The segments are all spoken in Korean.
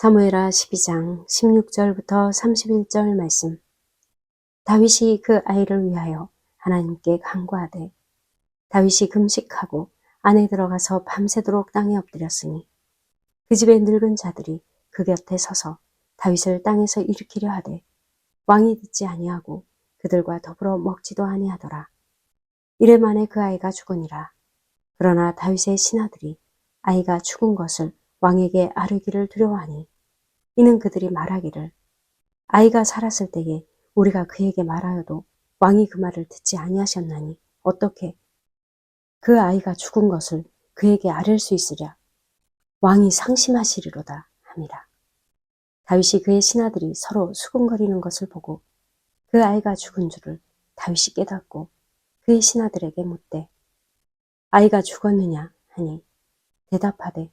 사무엘하 12장 16절부터 31절 말씀. 다윗이 그 아이를 위하여 하나님께 간구하되 다윗이 금식하고 안에 들어가서 밤새도록 땅에 엎드렸으니 그 집의 늙은 자들이 그 곁에 서서 다윗을 땅에서 일으키려 하되 왕이 듣지 아니하고 그들과 더불어 먹지도 아니하더라. 이래 만에 그 아이가 죽으니라. 그러나 다윗의 신하들이 아이가 죽은 것을 왕에게 아르기를 두려워하니 이는 그들이 말하기를 아이가 살았을 때에 우리가 그에게 말하여도 왕이 그 말을 듣지 아니하셨나니 어떻게 그 아이가 죽은 것을 그에게 아뢰 수 있으랴? 왕이 상심하시리로다 함이라. 다윗이 그의 신하들이 서로 수군거리는 것을 보고 그 아이가 죽은 줄을 다윗이 깨닫고 그의 신하들에게 묻되 아이가 죽었느냐 하니 대답하되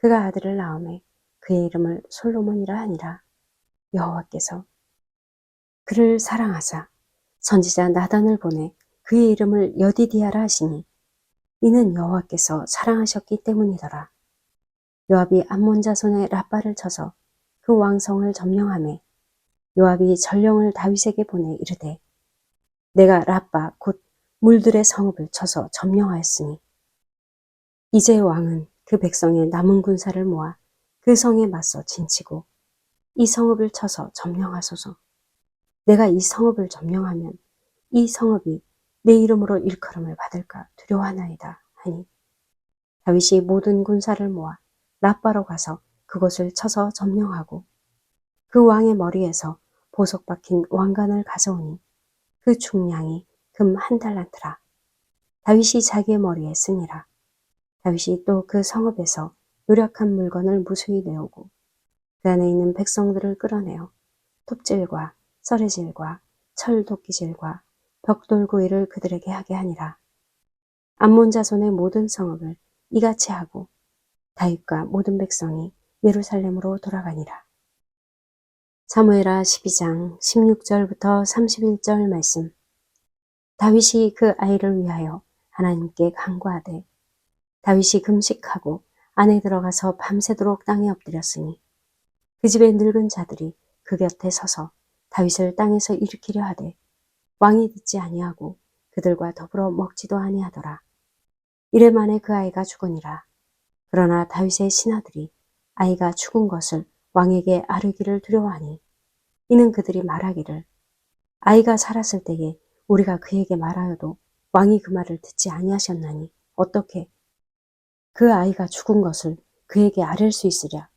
그가 아들을 낳음에 그의 이름을 솔로몬이라 하니라 여호와께서 그를 사랑하사 선지자 나단을 보내 그의 이름을 여디디아라 하시니 이는 여호와께서 사랑하셨기 때문이더라. 요압이 암몬 자손의 라빠를 쳐서 그 왕성을 점령함에 요압이 전령을 다윗에게 보내 이르되 내가 라빠 곧 물들의 성읍을 쳐서 점령하였으니 이제 왕은 그 백성의 남은 군사를 모아 그 성에 맞서 진치고 이 성읍을 쳐서 점령하소서. 내가 이 성읍을 점령하면 이 성읍이 내 이름으로 일컬음을 받을까 두려워하나이다 하니 다윗이 모든 군사를 모아 라빠로 가서 그곳을 쳐서 점령하고 그 왕의 머리에서 보석 박힌 왕관을 가져오니 그 중량이 금 한 달란트라 다윗이 자기의 머리에 쓰니라 다윗이 또 그 성읍에서 노력한 물건을 무수히 내오고 그 안에 있는 백성들을 끌어내어 톱질과 썰의질과 철도끼질과 벽돌구이를 그들에게 하게 하니라. 암몬 자손의 모든 성읍을 이같이 하고 다윗과 모든 백성이 예루살렘으로 돌아가니라. 사무엘하 12장 16절부터 31절 말씀 다윗이 그 아이를 위하여 하나님께 간구하되 다윗이 금식하고 안에 들어가서 밤새도록 땅에 엎드렸으니 그 집의 늙은 자들이 그 곁에 서서 다윗을 땅에서 일으키려 하되 왕이 듣지 아니하고 그들과 더불어 먹지도 아니하더라. 이래 만에 그 아이가 죽으니라. 그러나 다윗의 신하들이 아이가 죽은 것을 왕에게 아르기를 두려워하니 이는 그들이 말하기를 아이가 살았을 때에 우리가 그에게 말하여도 왕이 그 말을 듣지 아니하셨나니 어떻게 그 아이가 죽은 것을 그에게 아랠 수 있으랴.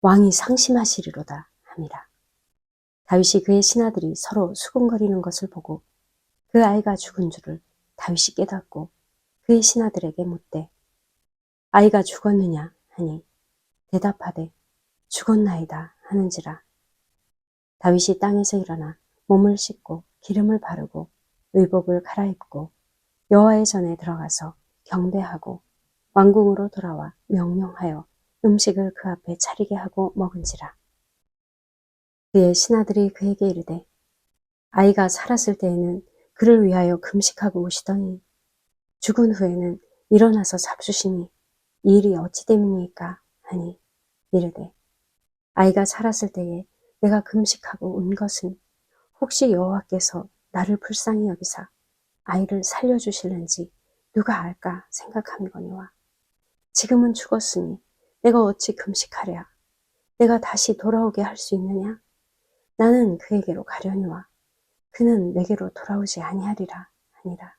왕이 상심하시리로다 함이라. 다윗이 그의 신하들이 서로 수군거리는 것을 보고 그 아이가 죽은 줄을 다윗이 깨닫고 그의 신하들에게 묻되 아이가 죽었느냐 하니 대답하되 죽었나이다 하는지라. 다윗이 땅에서 일어나 몸을 씻고 기름을 바르고 의복을 갈아입고 여호와의 전에 들어가서 경배하고 왕궁으로 돌아와 명령하여 음식을 그 앞에 차리게 하고 먹은지라. 그의 신하들이 그에게 이르되 아이가 살았을 때에는 그를 위하여 금식하고 오시더니 죽은 후에는 일어나서 잡수시니 이 일이 어찌 됨이니까 하니 이르되 아이가 살았을 때에 내가 금식하고 온 것은 혹시 여호와께서 나를 불쌍히 여기사 아이를 살려주실는지 누가 알까 생각함이거니와 지금은 죽었으니 내가 어찌 금식하랴. 내가 다시 돌아오게 할 수 있느냐? 나는 그에게로 가려니와 그는 내게로 돌아오지 아니하리라 하니라.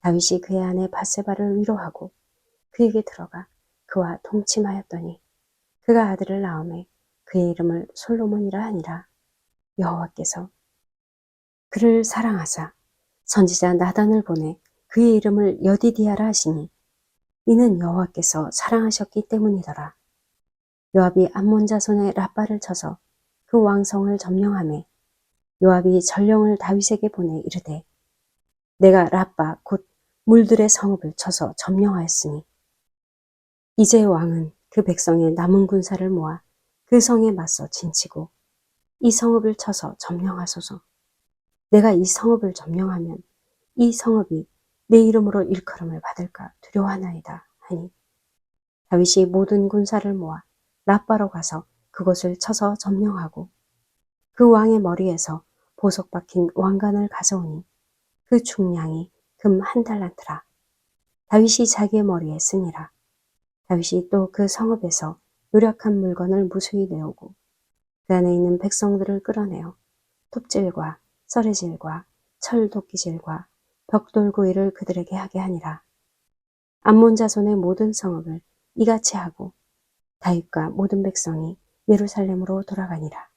다윗이 그의 아내 바세바를 위로하고 그에게 들어가 그와 동침하였더니 그가 아들을 낳음에 그의 이름을 솔로몬이라 하니라. 여호와께서 그를 사랑하사 선지자 나단을 보내 그의 이름을 여디디아라 하시니 이는 여호와께서 사랑하셨기 때문이더라. 요압이 암몬 자손의 라빠를 쳐서 그 왕성을 점령하매 요압이 전령을 다윗에게 보내 이르되 내가 라빠 곧 물들의 성읍을 쳐서 점령하였으니 이제 왕은 그 백성의 남은 군사를 모아 그 성에 맞서 진치고 이 성읍을 쳐서 점령하소서. 내가 이 성읍을 점령하면 이 성읍이 내 이름으로 일컬음을 받을까 두려워하나이다 하니 다윗이 모든 군사를 모아 라빠로 가서 그곳을 쳐서 점령하고 그 왕의 머리에서 보석 박힌 왕관을 가져오니 그 중량이 금 한 달란트라. 다윗이 자기의 머리에 쓰니라. 다윗이 또 그 성읍에서 노력한 물건을 무수히 내오고 그 안에 있는 백성들을 끌어내어 톱질과 썰의질과 철도끼질과 벽돌구이를 그들에게 하게 하니라. 암몬 자손의 모든 성읍을 이같이 하고 다윗과 모든 백성이 예루살렘으로 돌아가니라.